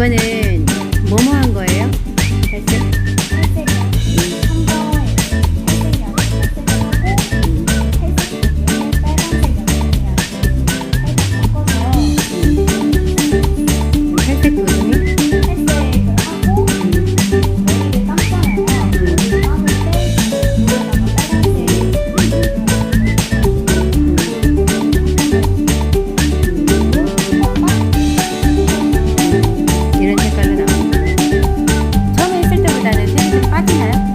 이거는 뭐뭐 한 거예요? है